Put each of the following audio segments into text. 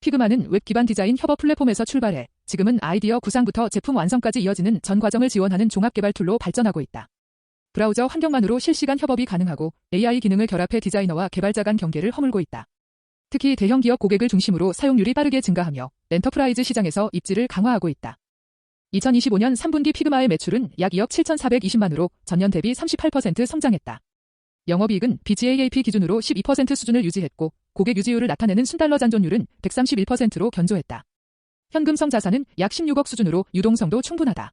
피그마는 웹 기반 디자인 협업 플랫폼에서 출발해 지금은 아이디어 구상부터 제품 완성까지 이어지는 전 과정을 지원하는 종합 개발 툴로 발전하고 있다. 브라우저 환경만으로 실시간 협업이 가능하고 AI 기능을 결합해 디자이너와 개발자 간 경계를 허물고 있다. 특히 대형 기업 고객을 중심으로 사용률이 빠르게 증가하며 엔터프라이즈 시장에서 입지를 강화하고 있다. 2025년 3분기 피그마의 매출은 약 2억 7,420만으로 전년 대비 38% 성장했다. 영업이익은 BGAAP 기준으로 12% 수준을 유지했고 고객 유지율을 나타내는 순달러 잔존율은 131%로 견조했다. 현금성 자산은 약 16억 수준으로 유동성도 충분하다.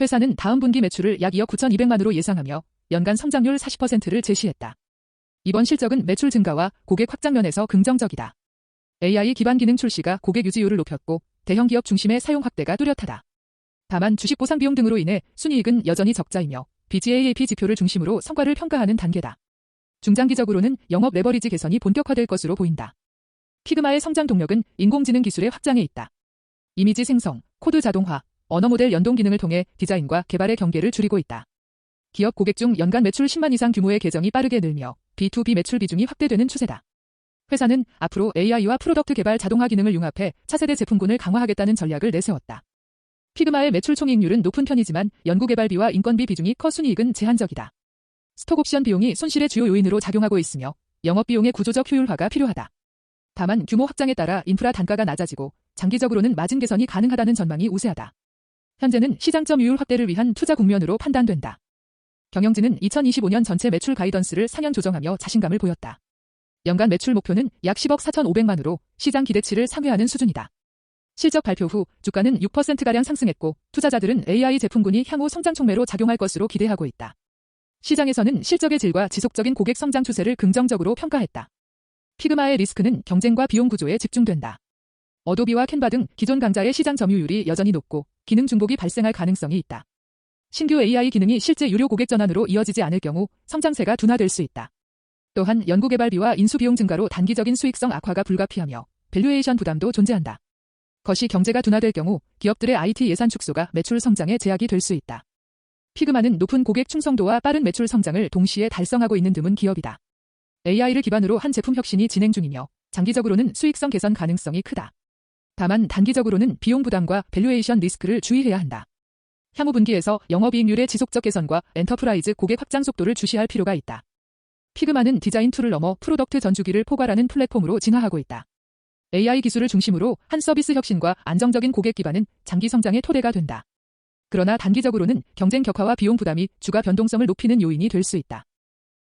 회사는 다음 분기 매출을 약 2억 9,200만으로 예상하며 연간 성장률 40%를 제시했다. 이번 실적은 매출 증가와 고객 확장 면에서 긍정적이다. AI 기반 기능 출시가 고객 유지율을 높였고 대형 기업 중심의 사용 확대가 뚜렷하다. 다만 주식 보상 비용 등으로 인해 순이익은 여전히 적자이며 BGAAP 지표를 중심으로 성과를 평가하는 단계다. 중장기적으로는 영업 레버리지 개선이 본격화될 것으로 보인다. 피그마의 성장 동력은 인공지능 기술의 확장에 있다. 이미지 생성, 코드 자동화, 언어 모델 연동 기능을 통해 디자인과 개발의 경계를 줄이고 있다. 기업 고객 중 연간 매출 10만 이상 규모의 계정이 빠르게 늘며 B2B 매출 비중이 확대되는 추세다. 회사는 앞으로 AI와 프로덕트 개발 자동화 기능을 융합해 차세대 제품군을 강화하겠다는 전략을 내세웠다. 피그마의 매출 총이익률은 높은 편이지만 연구개발비와 인건비 비중이 커 순이익은 제한적이다. 스톡옵션 비용이 손실의 주요 요인으로 작용하고 있으며 영업비용의 구조적 효율화가 필요하다. 다만 규모 확장에 따라 인프라 단가가 낮아지고 장기적으로는 마진 개선이 가능하다는 전망이 우세하다. 현재는 시장 점 유율 확대를 위한 투자 국면으로 판단된다. 경영진은 2025년 전체 매출 가이던스를 상향 조정하며 자신감을 보였다. 연간 매출 목표는 약 10억 4,500만으로 시장 기대치를 상회하는 수준이다. 실적 발표 후 주가는 6%가량 상승했고 투자자들은 AI 제품군이 향후 성장 촉매로 작용할 것으로 기대하고 있다. 시장에서는 실적의 질과 지속적인 고객 성장 추세를 긍정적으로 평가했다. 피그마의 리스크는 경쟁과 비용 구조에 집중된다. 어도비와 캔바 등 기존 강자의 시장 점유율이 여전히 높고 기능 중복이 발생할 가능성이 있다. 신규 AI 기능이 실제 유료 고객 전환으로 이어지지 않을 경우 성장세가 둔화될 수 있다. 또한 연구개발비와 인수비용 증가로 단기적인 수익성 악화가 불가피하며 밸류에이션 부담도 존재한다. 것이 경제가 둔화될 경우 기업들의 IT 예산 축소가 매출 성장에 제약이 될 수 있다. 피그마는 높은 고객 충성도와 빠른 매출 성장을 동시에 달성하고 있는 드문 기업이다. AI를 기반으로 한 제품 혁신이 진행 중이며 장기적으로는 수익성 개선 가능성이 크다. 다만 단기적으로는 비용 부담과 밸류에이션 리스크를 주의해야 한다. 향후 분기에서 영업이익률의 지속적 개선과 엔터프라이즈 고객 확장 속도를 주시할 필요가 있다. 피그마는 디자인 툴을 넘어 프로덕트 전주기를 포괄하는 플랫폼으로 진화하고 있다. AI 기술을 중심으로 한 서비스 혁신과 안정적인 고객 기반은 장기 성장의 토대가 된다. 그러나 단기적으로는 경쟁 격화와 비용 부담이 주가 변동성을 높이는 요인이 될 수 있다.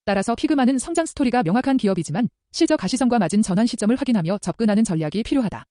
따라서 피그마는 성장 스토리가 명확한 기업이지만 실적 가시성과 맞은 전환 시점을 확인하며 접근하는 전략이 필요하다.